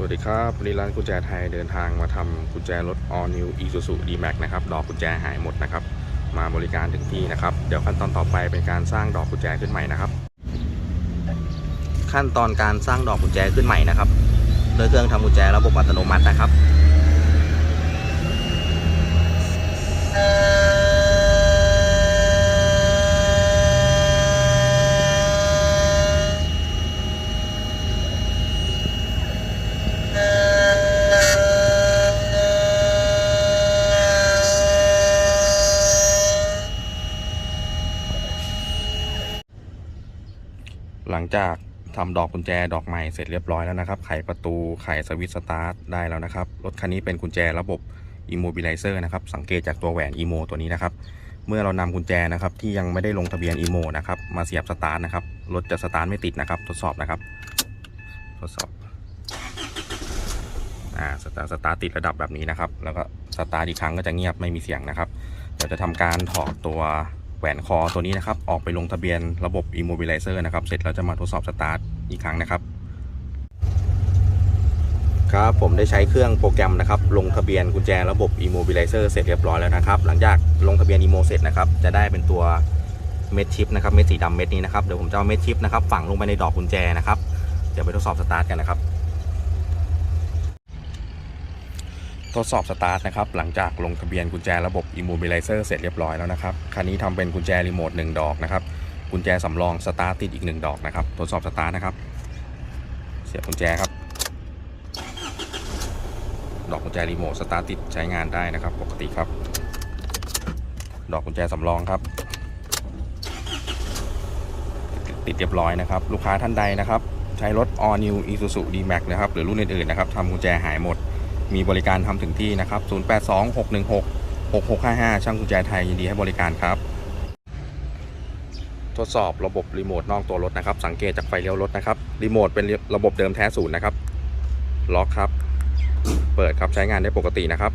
สวัสดีครับวันนี้ร้านกุญแจไทยเดินทางมาทำกุญแจรถ All New Isuzu D-Max นะครับ ดอกกุญแจหายหมดนะครับ มาบริการถึงที่นะครับ เดี๋ยวขั้นตอนต่อไปเป็นการสร้างดอกกุญแจขึ้นใหม่นะครับ ขั้นตอนการสร้างดอกกุญแจขึ้นใหม่นะครับโดยเครื่องทำกุญแจระบบอัตโนมัตินะครับ หลังจากทำดอกกุญแจดอกใหม่เสร็จเรียบร้อยแล้วนะครับ ไขประตูไขสวิตช์สตาร์ทได้แล้วนะครับ รถคันนี้เป็นกุญแจระบบ Immobilizer นะครับ สังเกตจากตัวแหวน Imo ตัวนี้นะครับ เมื่อเรานำกุญแจนะครับที่ยังไม่ได้ลงทะเบียน Imo นะครับมาเสียบสตาร์ทนะครับ รถจะสตาร์ทไม่ติดนะครับ ทดสอบนะครับ ทดสอบอ่าสตาร์สตาร์ติดระดับแบบนี้นะครับ แล้วก็สตาร์ทอีกครั้งก็จะเงียบไม่มีเสียงนะครับเดี๋ยวจะทำการถอดตัว แหวนคอตัวนี้นะครับ ออกไปลงทะเบียนระบบ Immobilizer นะครับ เสร็จแล้วจะมาทดสอบสตาร์ทอีกครั้งนะครับ ครับผมได้ใช้เครื่องโปรแกรมนะครับ ลงทะเบียนกุญแจระบบ Immobilizer เสร็จเรียบร้อยแล้วนะครับ หลังจากลงทะเบียน Immo เสร็จนะครับ จะได้เป็นตัวเม็ดชิปนะครับ เม็ดสีดำเม็ดนี้นะครับ เดี๋ยวผมจะเอาเม็ดชิปนะครับ ฝังลงไปในดอกกุญแจนะครับ เดี๋ยวไปทดสอบสตาร์ทกันนะครับ ทดสอบสตาร์ทนะครับหลังจากลงทะเบียนกุญแจระบบ Immobilizer เสร็จเรียบร้อยแล้วนะครับคันนี้ทำเป็นกุญแจรีโมท1ดอกนะครับกุญแจสำรองสตาร์ทติดอีก 1 ดอกนะครับทดสอบสตาร์ทนะครับ เสียบกุญแจครับ ดอกกุญแจรีโมทสตาร์ทติดใช้งานได้นะครับ ปกติครับ ดอกกุญแจสำรองครับ ติดเรียบร้อยนะครับ ลูกค้าท่านใดนะครับ ใช้รถ All New Isuzu D-Max นะครับหรือรุ่นอื่นๆนะครับทำกุญแจหายหมด มีบริการทำถึงที่นะครับ 0826166655 ช่างกุญแจไทยยินดีให้บริการครับ ทดสอบระบบรีโมทนอกตัวรถนะครับ สังเกตจากไฟเลี้ยวรถนะครับ รีโมทเป็นระบบเดิมแท้ศูนย์นะครับ ล็อกครับ เปิดครับใช้งานได้ปกตินะครับ